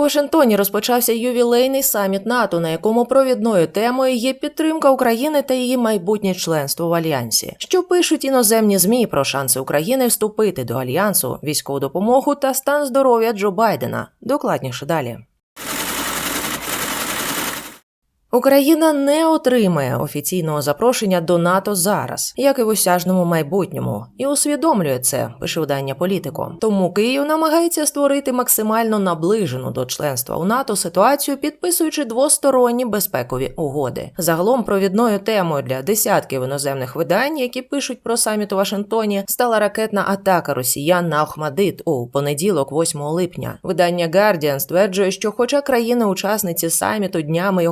Вашингтоні розпочався ювілейний саміт НАТО, на якому провідною темою є підтримка України та її майбутнє членство в альянсі. Що пишуть іноземні змі про шанси України вступити до альянсу, військову допомогу та стан здоров'я Джо Байдена. Докладніше далі. Україна не отримає офіційного запрошення до НАТО зараз, як і в осяжному майбутньому, і усвідомлює це, пише видання політико. Тому Київ намагається створити максимально наближену до членства у НАТО ситуацію, підписуючи двосторонні безпекові угоди. Загалом провідною темою для десятків іноземних видань, які пишуть про саміт у Вашингтоні, стала ракетна атака росіян на Охмадит у понеділок, 8 липня. Видання Guardian стверджує, що, хоча країни-учасниці саміту днями й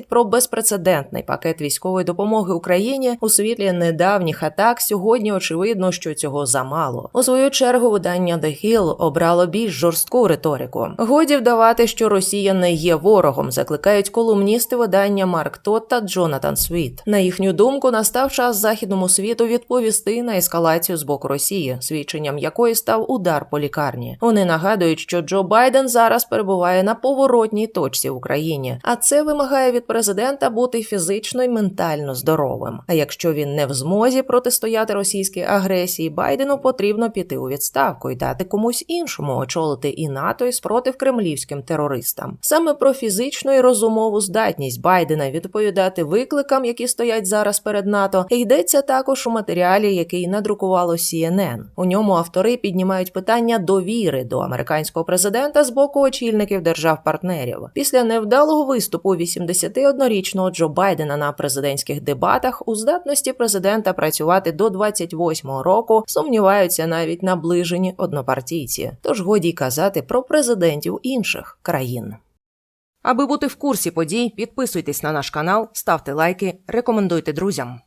оголосять про безпрецедентний пакет військової допомоги Україні у світлі недавніх атак, сьогодні очевидно, що цього замало. У свою чергу видання The Hill обрало більш жорстку риторику. Годі вдавати, що Росія не є ворогом, закликають колумністи видання Марк Тот та Джонатан Світ. На їхню думку, настав час західному світу відповісти на ескалацію з боку Росії, свідченням якої став удар по лікарні. Вони нагадують, що Джо Байден зараз перебуває на поворотній точці в Україні, а це вимагає від президента бути фізично і ментально здоровим. А якщо він не в змозі протистояти російській агресії, Байдену потрібно піти у відставку і дати комусь іншому очолити і НАТО і спротив кремлівським терористам. Саме про фізичну і розумову здатність Байдена відповідати викликам, які стоять зараз перед НАТО, йдеться також у матеріалі, який надрукувало CNN. У ньому автори піднімають питання довіри до американського президента з боку очільників держав-партнерів. Після невдалого виступу 81-річного Джо Байдена на президентських дебатах у здатності президента працювати до 28-го року сумніваються навіть наближені однопартійці. Тож годі й казати про президентів інших країн. Аби бути в курсі подій, підписуйтесь на наш канал, ставте лайки, рекомендуйте друзям.